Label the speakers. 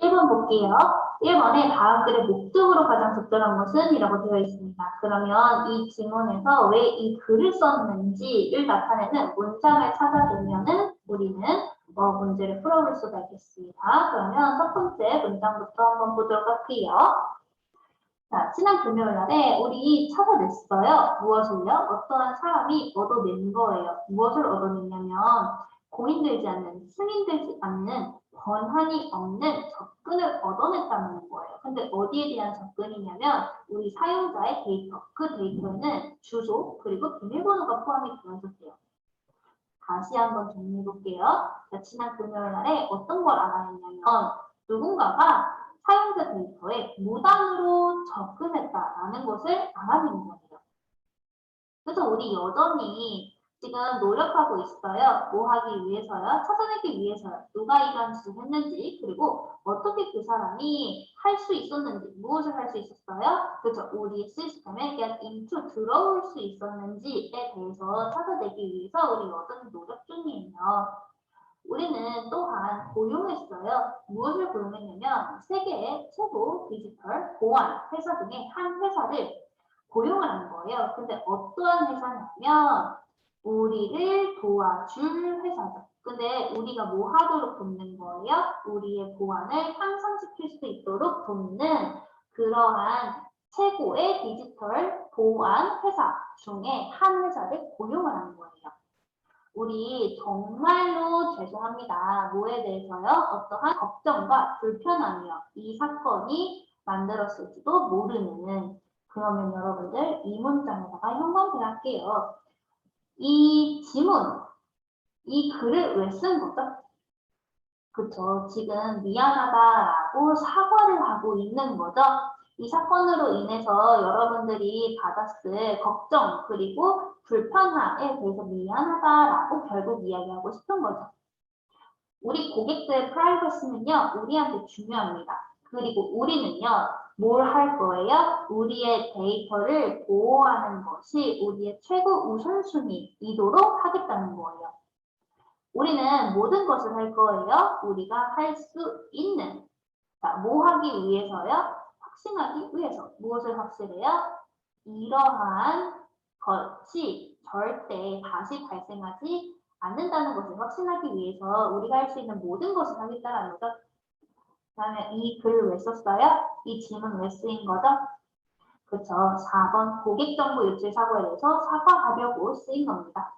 Speaker 1: 1번 볼게요. 1번에 다음 글의 목적으로 가장 적절한 것은? 이라고 되어 있습니다. 그러면 이 지문에서 왜 이 글을 썼는지를 나타내는 문장을 찾아주면은 우리는 어, 문제를 풀어볼 수가 있겠습니다. 그러면 첫 번째 문장부터 한번 보도록 할게요. 자, 지난 금요일 날에 우리 찾아냈어요. 무엇을요? 어떠한 사람이 얻어낸 거예요. 무엇을 얻어냈냐면 고민들지 않는, 승인되지 않는, 권한이 없는 접근을 얻어냈다는 거예요. 근데 어디에 대한 접근이냐면 우리 사용자의 데이터, 그 데이터에는 주소 그리고 비밀번호가 포함이 되어 있었대요. 다시 한번 정리해 볼게요. 자, 지난 금요일 날에 어떤 걸 알아냈냐면 누군가가 사용자 데이터에 무단으로 접근했다라는 것을 알아낸 거예요. 그래서 우리 여전히 지금 노력하고 있어요. 뭐 하기 위해서요? 찾아내기 위해서요. 누가 이런 짓을 했는지 그리고 어떻게 그 사람이 할 수 있었는지 무엇을 할 수 있었어요? 그렇죠. 우리 시스템에 그냥 인투 들어올 수 있었는지에 대해서 찾아내기 위해서 우리 여전히 노력 중이에요. 우리는 또한 고용했어요. 무엇을 고용했냐면 세계의 최고 디지털 보안 회사 중에 한 회사를 고용을 한 거예요. 근데 어떠한 회사냐면 우리를 도와줄 회사죠. 근데 우리가 뭐 하도록 돕는 거예요? 우리의 보안을 향상시킬 수 있도록 돕는 그러한 최고의 디지털 보안 회사 중에 한 회사를 고용을 한 거예요. 우리 정말로 죄송합니다. 뭐에 대해서요? 어떠한 걱정과 불편함이요. 이 사건이 만들었을지도 모르는 그러면 여러분들 이 문장에다가 형광펜 할게요. 이 지문, 이 글을 왜 쓴 거죠? 그쵸. 지금 미안하다라고 사과를 하고 있는 거죠. 이 사건으로 인해서 여러분들이 받았을 걱정 그리고 불편함에 대해서 미안하다라고 결국 이야기하고 싶은 거죠. 우리 고객들의 프라이버시는요, 우리한테 중요합니다. 그리고 우리는요, 뭘 할 거예요? 우리의 데이터를 보호하는 것이 우리의 최고 우선순위이도록 하겠다는 거예요. 우리는 모든 것을 할 거예요. 우리가 할 수 있는. 자, 뭐 하기 위해서요? 확신하기 위해서. 무엇을 확실해요? 이러한 것이 절대 다시 발생하지 않는다는 것을 확신하기 위해서 우리가 할 수 있는 모든 것을 하겠다는 거죠. 그다음에 이 글을 왜 썼어요? 이 질문 왜 쓰인 거죠? 그렇죠. 4번 고객 정보 유출 사고에 대해서 사과하려고 쓰인 겁니다.